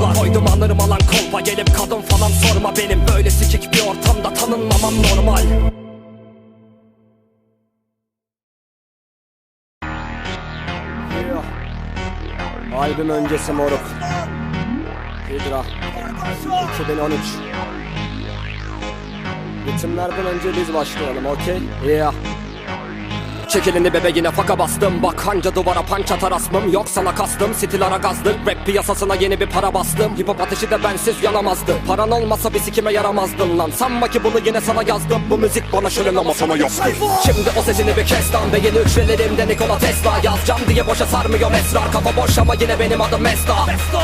kollar Koydum anırım alan kolpa gelip kadın falan sorma benim. Böyle sikik bir ortamda tanınmamam normal. Albüm öncesi moruk. Hidra. 2013 Ritimlerden önce biz başlayalım okey? Yeah Çek elini bebeğine faka bastım. Bak hanca duvara panç atar asmım Yok sana kastım stilara gazdık. Rap piyasasına yeni bir para bastım. Hip hop ateşi de bensiz yanamazdı Paran olmasa bir sikime yaramazdın lan. Sanma ki bunu yine sana yazdım. Bu müzik bana şölen ama sana yok. Şimdi o sesini bir kes lan Ve yeni üçlelerimde Nikola Tesla Yazacağım diye boşa sarmıyor esrar Kafa boş ama yine benim adım Mesta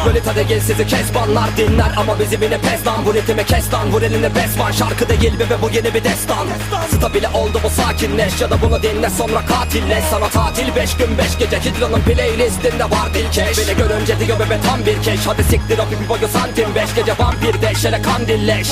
Lolita değil sizi kesbanlar dinler Ama bizim yine pes lan. Bu ritmi kes lan Vur eline besman. Şarkı değil bebe bu yeni bir destan. Stabile oldu bu sakinleş Ya da bunu dinle sonra katille Sana tatil 5 gün 5 gece Hidro'nun playlistinde var dilkeş. Beni görünce diyor bebe tam bir keş. Hadi siktir o bir boyu santim. 5 gece vampir deş Hele kandilleş.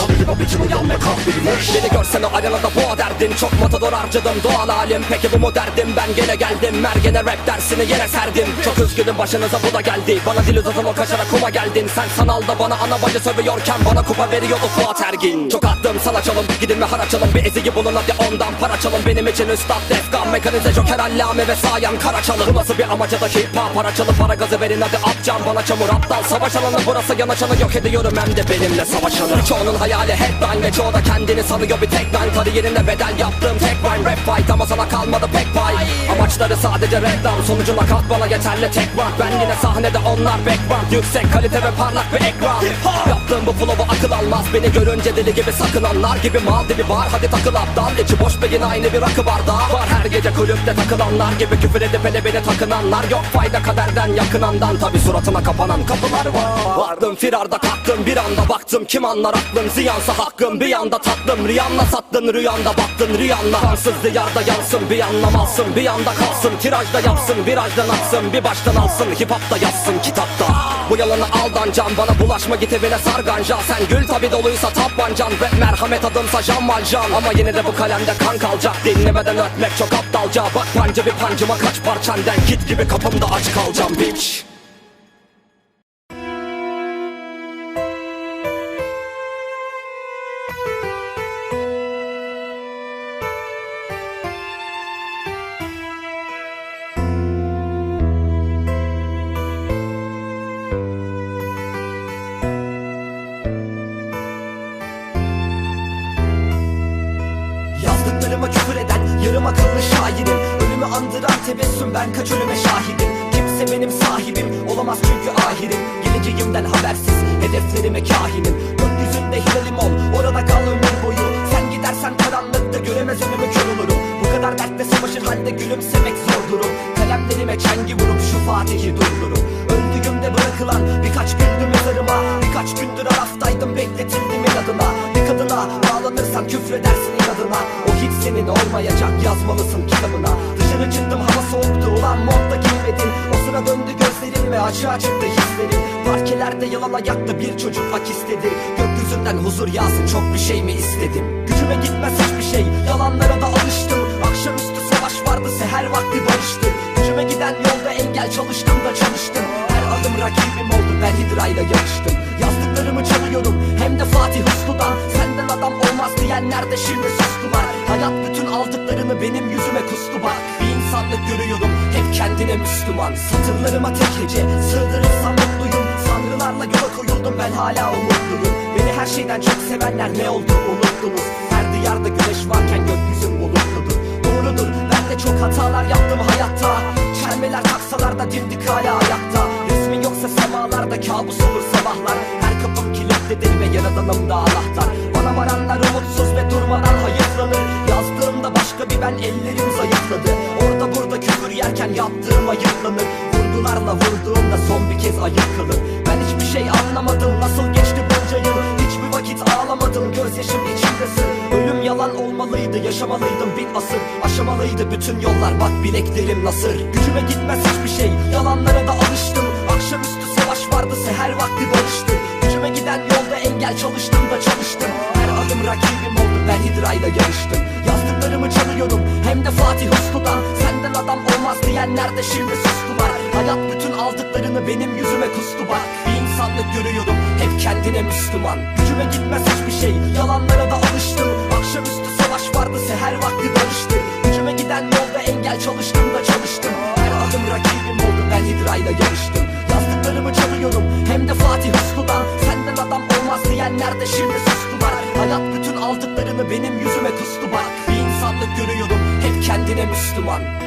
Beni görsen o arenada boğa derdin. Çok matador harcadım doğal halim. Peki bu mu derdim? Ben gene geldim. Mergene rap dersini yere serdim. Çok üzgünüm başınıza bu da geldi. Bana dil uzatan o kaşara kuma geldin. Sen sanalda bana ana bacı sövüyorken Bana kupa veriyordu Fuat Ergin. Çok attım sana çalın gidin ve haraç alın Bir eziyi bulun hadi ondan para çalın. Benim için üstad defkan Mekanize joker allame ve sayan kara çalın Bu nasıl bir amaca da hip hop Para çalıp para gazı verin hadi atcan bana çamur. Aptal Savaş alanı burası yanaşanı yok ediyorum. Hem de benimle savaşanı. Çoğunun hayali headline ve çoğu da kendini sanıyor. Bir tek line Kariyerine bedel yaptığım tek rhyme rap fight Ama sana kalmadı pek pay. Amaçları sadece reklam sonucuna kalk bana yeterli tek rock Ben yine sahnede onlar background Yüksek kalite ve parlak bir ekran. Yaptığım bu flow'u akıl almaz. Beni görünce deli gibi sakınanlar gibi mal dibi var Hadi takıl aptal içi boş beyin aynı bir rakı bardağı Var. Her gece kulüpte takılanlar gibi küfür edip hele beni takınanlar. Yok fayda kaderden yakınandan. Tabi suratına kapanan kapılar var. Vardım firarda kalktım bir anda baktım. Kim anlar aklım? Ziyansa hakkım. Bir yanda tatlım. Riyanla sattın rüyanda baktın Riyanla Kansız diyarda yansın. Bir anlamazsın Bir anda kalsın. Tirajda yapsın Virajdan atsın. Bir baştan alsın Hip hopta yazsın kitapta Bu yalanı aldancan bana bulaşma git evine sar ganja Sen gül tabi doluysa tabancan Rap merhamet adımsa Jean Valjean Ama yine de bu kalemde kan kalacak. Dinlemeden ötmek çok aptalca. Bak pancı bir pancıma kaç parçanden Git gibi kapımda aç kalacağım bitch yarım akıllı şairim Ölümü andıran tebessüm. Ben kaç ölüme şahidim. Kimse benim sahibim. Olamaz çünkü ahirim. Geleceğimden habersiz. Hedeflerime kahinim. Gökyüzünde hilalim ol. Orada kal ömür boyu. Sen gidersen karanlıkta göremez önümü kör olurum. Bu kadar dertle savaşır halde gülümsemek zor durum. Kalemlerime çengi vurup şu Fatih'i durdururum Öldüğümde bırakılan birkaç gündü mezarıma Birkaç gündür araftaydım bekletildim adına Kadına bağlanırsan küfredersin inadına. O hiç senin olmayacak yazmalısın kitabına. Dışarı çıktım hava soğuktu ulan montta giymedin O sıra döndü gözlerim ve açığa çıktı hislerim Parkelerde yalan ayakta bir çocuk hak istedi. Gökyüzünden huzur yağsın çok bir şey mi istedim? Gücüme gitmez hiçbir şey yalanlara da alıştım. Akşamüstü savaş vardı seher vakti barıştım Gücüme giden yolda engel çalıştım da çalıştım. Her adım rakibim oldu ben hidrayla yarıştım Yazdıklarımı çalıyorum hem de Fatih Uslu'dan. Senden adam olmaz diyenler de şimdi sustular Hayat bütün aldıklarını benim yüzüme kustu bak. Bir insanlık görüyorum hep kendine Müslüman. Satırlarıma tek hece sığdırırsam mutluyum. Sanrılarla yola koyuldum. Ben hala umutluyum. Beni her şeyden çok sevenler ne oldu unuttunuz? Her diyarda güneş varken gökyüzün bulutludur. Doğrudur. Ben de çok hatalar yaptım hayatta. Çelmeler taksalar da dimdik hala ayakta. Resmin yoksa semalarda kabus olur sabahlar Kilitlidir ve yaradanım da anahtar? Bana varanlar umutsuz ve durmadan hayıflanır Yazdığımda başka bir ben ellerim zayıfladı. Orada burada küfür yerken yaptığım ayıplanır. Vurgularla vurduğumda son bir kez ayıp Ben hiçbir şey anlamadım nasıl geçti bunca yıl? Hiçbir vakit ağlamadım gözyaşım içimde sır. Ölüm yalan olmalıydı yaşamalıydım bin asır. Aşamalıydı bütün yollar bak bileklerim nasır. Gücüme gitmez hiçbir şey yalanlara da alıştım. Akşamüstü savaş vardı seher vakti barıştım Gücüme giden yolda engel çalıştım da çalıştım. Her adım rakibim oldu ben hidrayla yarıştım. Yazdıklarımı çalıyorum hem de Fatih Uslu'dan. Senden adam olmaz diyenler de şimdi sustular. Hayat bütün aldıklarını benim yüzüme kustu bak. Bir insan insanlık görüyorum Hep kendine Müslüman. Gücüme gitmez hiçbir şey Yalanlara da alıştım. Akşamüstü savaş vardı seher vakti barıştı. Gücüme giden yolda engel çalıştım da çalıştım kendine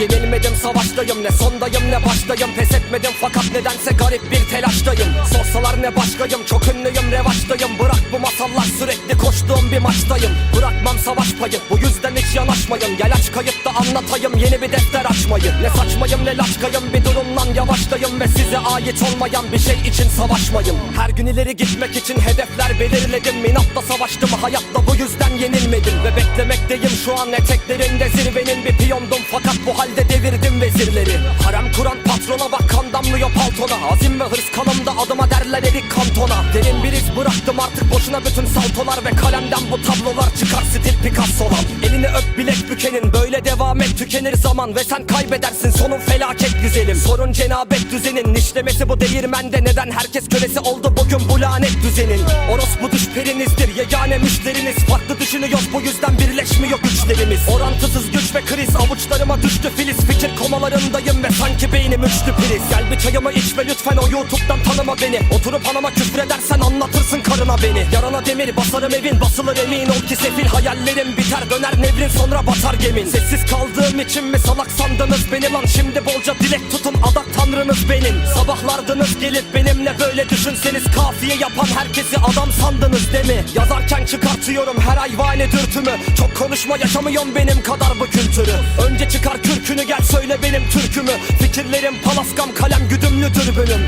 Yenilmedim savaştayım. Ne sondayım ne baştayım. Pes etmedim fakat nedense garip bir telaştayım. Sorsalar ne başkayım çok ünlüyüm revaçtayım. Bırak bu masallar sürekli koştuğum bir maçtayım. Bırakmam savaş payı bu yüzden hiç yanaşmayın. Gel aç kayıtta anlatayım yeni bir defter açmayı. Ne saçmayım ne laçkayım bir durumdan yavaştayım Ve size ait olmayan bir şey için savaşmayın. Her gün ileri gitmek için hedefler belirledim. İnatla savaştım hayatta bu yüzden yenilmedim. Ve beklemekteyim şu an eteklerinde zirvenin bir piyondum. Fakat bu halde devirdim vezirleri. Harem kuran patrona bak kan damlıyor paltona. Azim ve hırs kanımda adıma derler erik kantona. Derin bir iz bıraktım artık boşuna bütün saltolar Ve kalemden bu tablolar çıkar stil Picasso'lan Elini öp bilek bükenin böyle devam et tükenir zaman Ve sen kaybedersin. Sonun felaket güzelim. Sorun cenabet düzenin işlemesi bu değirmende Neden? Herkes kölesi oldu bugün bu lanet düzenin. Orospu düş perinizdir yegane müşteriniz. Farklı düşünüyoruz bu yüzden birleşmiyor güçlerimiz. Orantısız güç ve kriz avuçlarıma düştü filiz Fikir komalarındayım ve sanki beynim üçlü priz. Gel bir çayımı iç ve lütfen o YouTube'dan tanıma beni. Oturup anama küfredersen anlatırsın karına beni. Yarana demir basarım evin basılır emin ol ki sefil Hayallerim biter. Döner nevrin sonra batar gemin. Sessiz kaldığım için mi salak sandınız beni lan? Şimdi bolca dilek tutun adak tanrınız benim. Sabahlardınız gelip benimle böyle düşünseniz. Kafiye yapan herkesi adam sandınız değil mi? Yazarken çıkartıyorum her hayvani dürtümü. Çok konuşma yaşamıyorum benim kadar bu kültürü. Önce çıkar kürkünü gel söyle benim türkümü. Fikirlerim palaskam kalem güdümlü dürbünüm.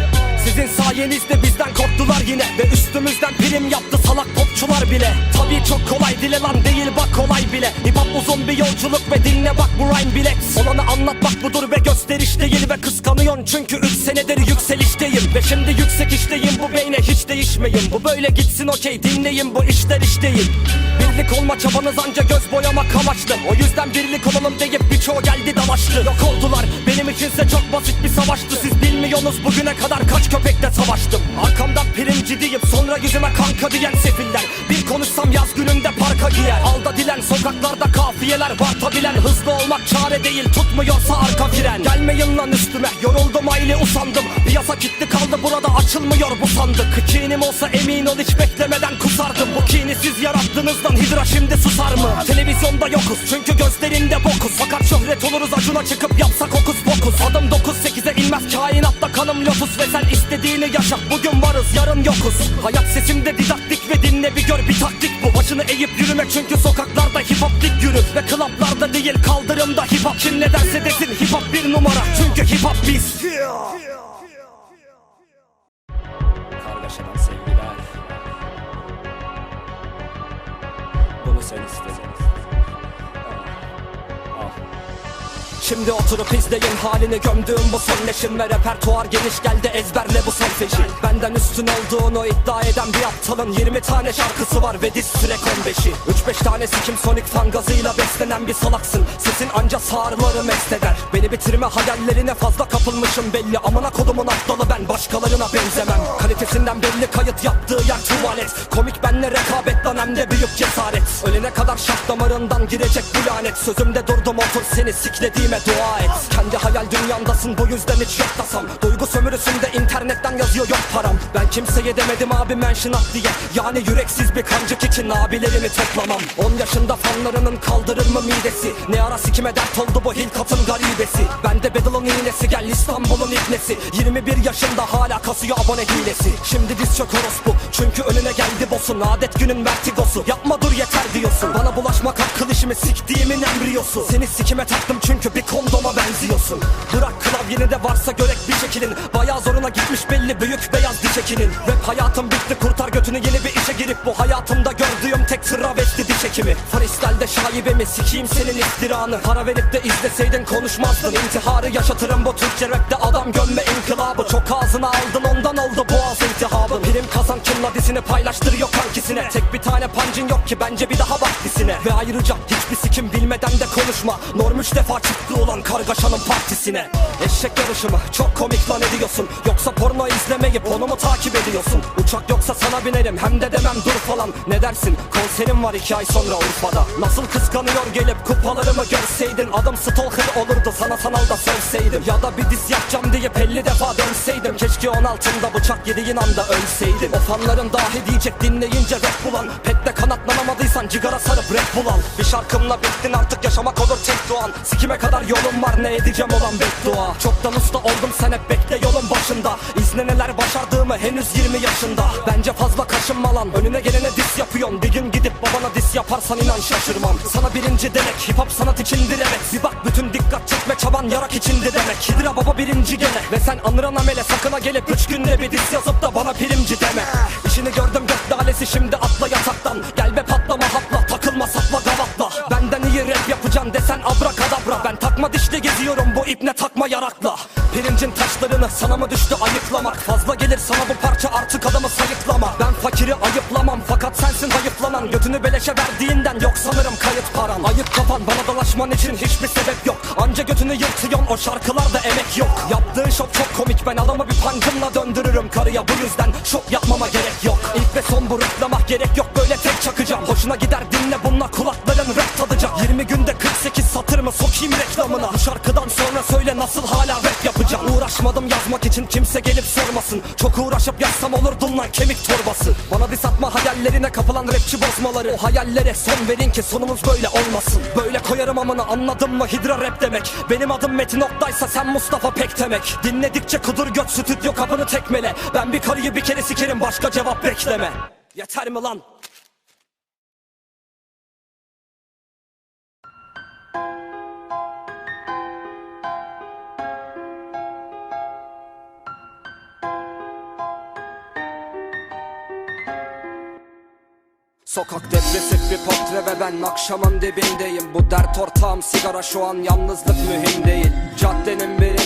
Sizin sayenizde bizden korktular yine. Ve üstümüzden prim yaptı salak popçular bile. Tabii çok kolay dile lan değil bak kolay bile. Hip hop uzun bir yolculuk ve dinle bak bu rhyme bilek Olanı anlatmak budur ve gösteriş değil Ve kıskanıyorsun. Çünkü 3 senedir yükselişteyim Ve şimdi yüksek işteyim. Bu beyne hiç değişmeyin Bu böyle gitsin okey dinleyin bu işler iş değil Birlik olma çabanız anca göz boyamak amaçlı. O yüzden birlik olalım deyip birçoğu geldi dalaştı. Yok oldular benim içinse çok basit bir savaştı. Siz bilmiyorsunuz bugüne kadar kaç köpekle savaştım. Arkamdan pirinci deyip sonra yüzüme kanka diyen sefiller. Bir konuşsam yaz gününde parka giyer. Alda dilen sokaklarda kafiyeler. Vartabilen hızlı olmak çare değil. Tutmuyorsa arka fren. Gelmeyin lan üstüme. Yoruldum aile usandım. Piyasa kilitli kaldı. Burada açılmıyor bu sandık. Kinim olsa emin ol hiç beklemeden kusardım. Bu kini siz yarattığınızdan hidra şimdi susar mı? Televizyonda yokuz. Çünkü gözlerinde bokuz. Fakat şöhret oluruz. Acuna çıkıp yapsak okus pokus. Adım 9-8'e inmez kainatta kanım lotus Ve sen istediğini yaşa bugün varız yarın yokuz. Hayat sesimde didaktik ve dinle bir gör bir taktik bu. Başını eğip yürümek çünkü sokaklarda hip hop dik yürü Ve klaplarda değil kaldırımda hip hop Kim ne derse desin hip hop bir numara. Çünkü hip hop biz Şimdi oturup izleyin halini. Gömdüğüm bu son neşin Ve repertuar geniş geldi. Ezberle bu solfeji Benden üstün olduğunu iddia eden bir aptalın 20 tane şarkısı var ve diz süre 15'i 3-5 tanesi kim sonik fan gazıyla beslenen bir salaksın. Sesin anca sağırları mest eder. Beni bitirme hayallerine fazla kapılmışım belli. Amına kodumun aptalı ben başkalarına benzemem. Kalitesinden belli kayıt yaptığı yer tuvalet. Komik benle rekabet hem de büyük cesaret. Ölene kadar şah damarından girecek bu lanet. Sözümde durdum otur seni siklediğime dua et Kendi hayal dünyandasın bu yüzden hiç yok tasam Duygu sömürüsünde internetten yazıyor yok param. Ben kimseye demedim abi mention diye. Yani yüreksiz bir kancık için abilerimi toplamam. 10 yaşında fanlarının kaldırır mı midesi? Ne ara sikime dert oldu bu Hilkat'ın garibesi? Bende Bedel'ın iğnesi gel İstanbul'un ibnesi 21 yaşında hala kasıyor abone hilesi. Şimdi diz çök orospu çünkü önüne geldi bosun Adet günün vertigosu. Yapma dur yeter diyorsun. Bana bulaşmak akıl işimi siktiğimin embriyosu. Seni sikime taktım çünkü bir kondoma benziyorsun. Bırak klavyeni de varsa görek bir şekilin. Bayağı zoruna gitmiş belli büyük beyaz diş ekinin Rap hayatım bitti kurtar götünü yeni bir işe girip Bu hayatımda gördüğüm tek travesti diş hekimi Freestyle'de şaibemi sikeyim senin iftiranı. Para verip de izleseydin konuşmazdın. İntiharı yaşatırım bu Türkçe rapte adam gömme inkılabı. Çok ağzına aldın ondan oldu boğaz iltihabı Prim kazan kimla dizini paylaştırıyor kankisine. Tek bir tane pancın yok ki bence bir daha bak dizine Ve ayrıca hiçbir sikim bilmeden de konuşma. Norm üç defa çıktı olan kargaşanın partisine. Eşek yarışı mı çok komik lan ediyorsun. Yoksa porno izlemeyip onu mu takip ediyorsun. Uçak yoksa sana binerim hem de demem dur falan. Ne dersin? Konserim var iki ay sonra Urfa'da. Nasıl kıskanıyor gelip kupalarımı görseydin? Adım stalker olurdu sana sanalda sövseydim Ya da bir diz yapacağım diye 50 defa dönseydim. Keşke 10 altında bıçak yediğin anda ölseydim. O fanların dahi diyecek dinleyince rap bulan Pette kanatlanamadıysan cigara sarıp rap bulan Bir şarkımla bittin artık yaşamak olur tek doğan. Sikime kadar yolum var ne edeceğim olan beddua. Çoktan usta oldum sen hep bekle yolun başında. İzle neler başardığımı henüz 20 yaşında. Bence fazla kaşınma lan önüne gelene dis yapıyorsun. Bir gün gidip babana dis yaparsan inan şaşırmam. Sana birinci demek hip hop sanat içindir evet. Bir bak bütün dikkat çekme çaban yarak içindi demek. Hidra baba birinci gene. Ve sen anıran amele sakına gelip Üç günde bir dis yazıp da bana primci deme. İşini gördüm gök dalesi şimdi atla yataktan. Gel be patlama hapla takma dişli geziyorum bu ipne takma yarakla. Pirincin taşlarını sana mı düştü ayıklamak Fazla gelir sana bu parça artık adamı sayıklama. Ben fakiri ayıplamam fakat sensin hayıflanan Götünü beleşe verdiğinden yok sanırım kayıt paran Ayıp kafan bana dolaşman için hiçbir sebep yok. Anca götünü yırtıyorsun o şarkılarda emek yok. Yaptığın şok çok komik ben adamı bir pancımla döndürürüm. Karıya Bu yüzden şok yapmama gerek yok. İlk ve son bu gerek yok böyle tek çakacağım. Hoşuna gider dinle bununla kulakların 48 satır mı? Sokayım reklamına. Bu şarkıdan sonra söyle nasıl hala rap yapacağım? Uğraşmadım yazmak için kimse gelip sormasın. Çok uğraşıp yazsam olurdun lan kemik torbası. Bana dis atma hayallerine kapılan rapçi bozmaları. O hayallere son verin ki sonumuz böyle olmasın. Böyle koyarım amına anladın mı? Hidra rap demek. Benim adım Metin Oktay'sa sen Mustafa Pek demek. Dinledikçe kudur göt stüdyo kapını tekmele. Ben bir karıyı bir kere sikerim başka cevap bekleme. Yeter mi lan? Sokak depresif bir portre ve ben akşamın dibindeyim. Bu dert ortağım sigara şu an yalnızlık mühim değil. Caddenin birindeyim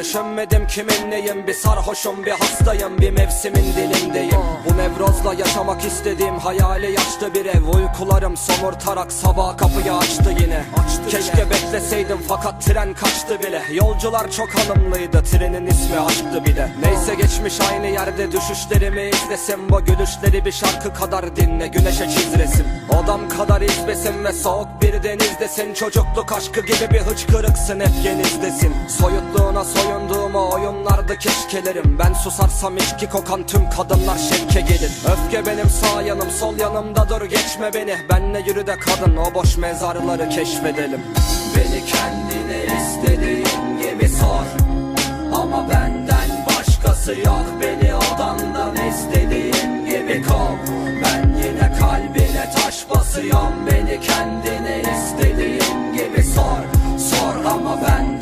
düşünmedim kimin neyim Bir sarhoşum bir hastayım bir mevsimin dilindeyim. Bu nevrozla yaşamak istediğim hayali yaşlı bir ev. Uykularım somurtarak sabaha kapıyı açtı yine. Keşke bekleseydim fakat tren kaçtı bile. Yolcular çok hanımlıydı trenin ismi aşktı bir de. Neyse geçmiş aynı yerde düşüşlerimi izlesin. Bu gülüşleri bir şarkı kadar dinle güneşe çiz resim Odam kadar izbesin ve soğuk bir denizdesin. Çocukluk aşkı gibi bir hıçkırıksın hep genizdesin Soyutluğuna soyunduğumu oyunlarda keşkelerim. Ben susarsam içki kokan tüm kadınlar şevke gelir. Öfke benim sağ yanım sol yanımda dur geçme beni. Benle yürü de kadın o boş mezarları keşfedelim. Beni kendine istediğin gibi sor. Ama benden başkası yok. Beni odandan istediğin gibi kov. Ben yine kalbine taş basıyorum. Beni kendine istediğin gibi sor. Sor ama benden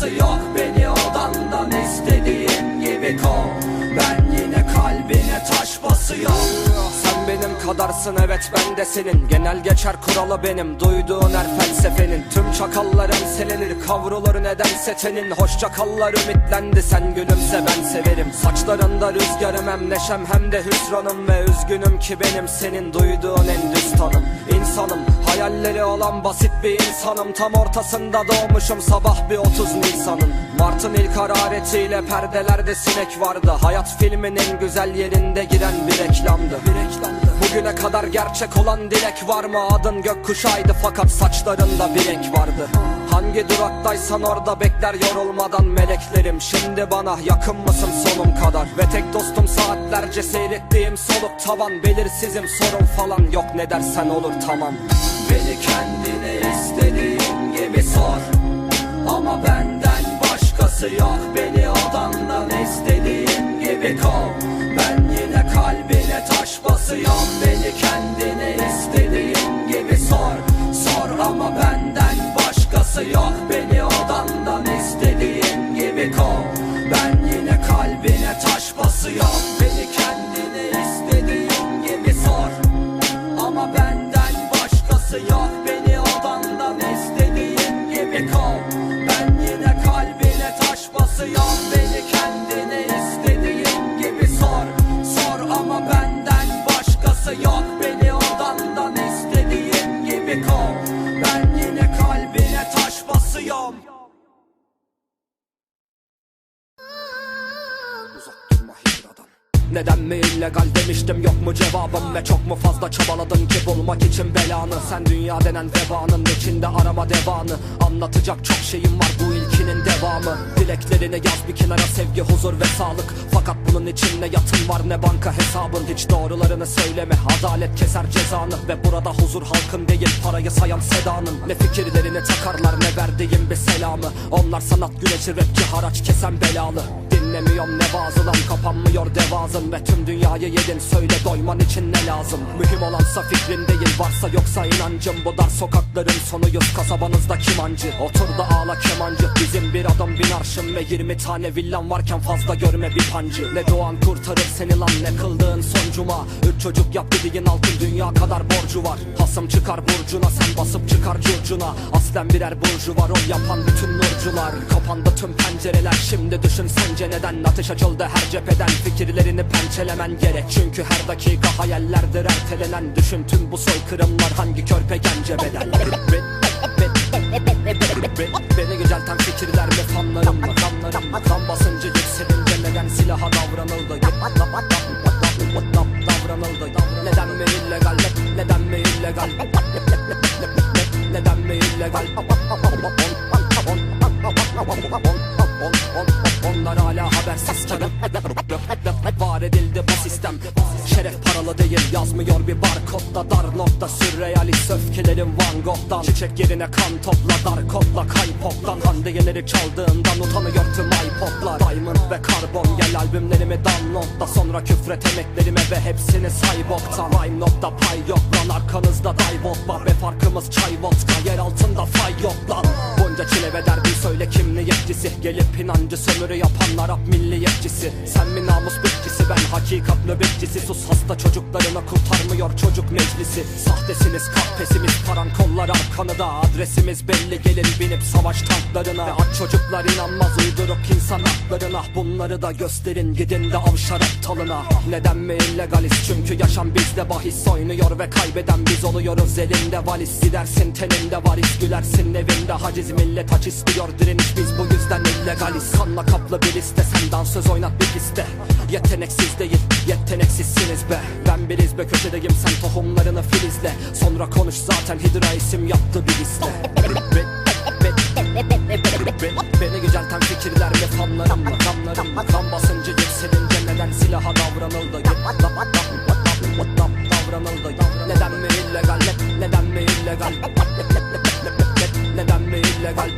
başkası yok Beni odandan istediğin gibi kov. Ben yine kalbine taş basıyorum. Sen benim kadarsın evet ben de senin. Genel geçer kuralı benim. Duyduğun her felsefenin Tüm çakalların selenir Kavrulur nedense tenin Hoşça kallar ümitlendi Sen gülümse ben severim. Saçlarında rüzgarım hem neşem hem de hüsranım Ve üzgünüm ki benim senin duyduğun en düz tanım. İnsanım hayalleri olan basit bir insanım. Tam ortasında doğmuşum sabah bir 30 Nisan'ın. Mart'ın ilk hararetiyle perdelerde sinek vardı. Hayat filmin en güzel yerinde giren bir reklamdı. Bir reklamdı Bugüne kadar gerçek olan dilek var mı? Adın gökkuşağıydı fakat saçlarında bir renk vardı. Hangi duraktaysan orada bekler yorulmadan meleklerim. Şimdi bana yakın mısın sonum kadar? Ve tek dostum saatlerce seyrettiğim soluk tavan. Belirsizim sorun falan yok. Ne dersen olur tamam. Beni kendine istediğin gibi sor. Ama benden başkası yok. Beni odandan istediğin gibi kov. Ben Kalbine taş basıyor beni kendine istediğin gibi sor. Sor ama benden başkası yok. Beni odandan istediğin gibi kov. Ben yine kalbine taş basıyor belanı Sen dünya denen vebanın içinde arama devanı. Anlatacak çok şeyim var bu ilkinin devamı. Dileklerini yaz bir kenara sevgi huzur ve sağlık. Fakat bunun için ne yatın var ne banka hesabın. Hiç doğrularını söyleme adalet keser cezanı. Ve burada huzur halkın değil parayı sayan sedanın Ne fikirlerini takarlar ne verdiğim bir selamı. Onlar sanat güneşi rapçi haraç kesen belalı Dinlemiyorum ne vaazılan kapanmıyor devazın Ve tüm dünyayı yedin söyle doyman için ne lazım? Mühim olansa fikrin değil varsa yoksa inancım. Bu dar sokakların sonuyuz kasabanızda kimancı Otur da ağla kemancı. Bizim bir adam bin arşın Ve 20 tane villan varken fazla görme bir pancı. Ne doğan kurtarır seni lan ne kıldığın son cuma. Üç çocuk yap dediğin altın dünya kadar borcu var. Hasım çıkar burcuna sen basıp çıkar curcuna. Aslen birer burcu var o yapan bütün nurcular. Kapandı tüm pencereler şimdi düşün sence neden Ateş açıldı her cepheden. Fikirlerini pençelemen gerek. Çünkü her dakika hayallerdir ertelenen. Düşün tüm bu soykırımlar hangi körpe gence bedel? Beni yücelten fikirler ve fanlarım mı kanlarım mı Kan basıncı yükselince neden silaha davranıldı. Davranıldı. Neden mi illegal? Neden mi illegal? Neden mi illegal? Onlar habersizken Var edildi bu sistem. Şeref paralı değil yazmıyor bir barkodda Dar nokta. Sürrealist öfkelerim Van Çiçek yerine kan topla dar kodla kaypoptan Handeyeleri çaldığından utanıyor tüm iPod'lar Diamond ve karbon gel albümlerimi downloadla. Sonra küfret emeklerime ve hepsini say boktan Rhyme nokta pay yok lan arkanızda dive var Ve farkımız çay vodka. Yer altında fay yok lan. Bunca çile ve derdi söyle kim niyetçisi? Gelip inancı sömürü yapanlar rap milliyetçisi. Sen mi namus bekçisi ben hakikat nöbetçisi. Sus hasta çocuklarına kurtarmıyor çocuk meclisi. Sahtesiniz kahpesimiz paran kollar arkanıda Adresimiz belli. Gelin binip savaş tanklarına. Ve aç çocuklar inanmaz uyduruk insan haklarına. Bunları da gösterin gidin de avşar aptalına Neden mi illegaliz çünkü yaşam bizde bahis. Oynuyor ve kaybeden biz oluyoruz. Elinde valiz Gidersin teninde varis gülersin. Evinde haciz Millet aç istiyor. Direniş biz bu yüzden illegaliz. Kanla kaplı bir liste sen dansöz oynat bir piste. Yeteneksiz değil yeteneksizsiniz be. Ben bir izbe köşedeyim sen tohumlarını filizle. Sonra konuş zaten hidra isim yaptı bir liste Beni yücelten fikirler ve fanlarım mı Kan basıncı yükselince neden silaha davranıldı Davranıldı Neden mi illegal Neden mi illegal? Neden mi illegal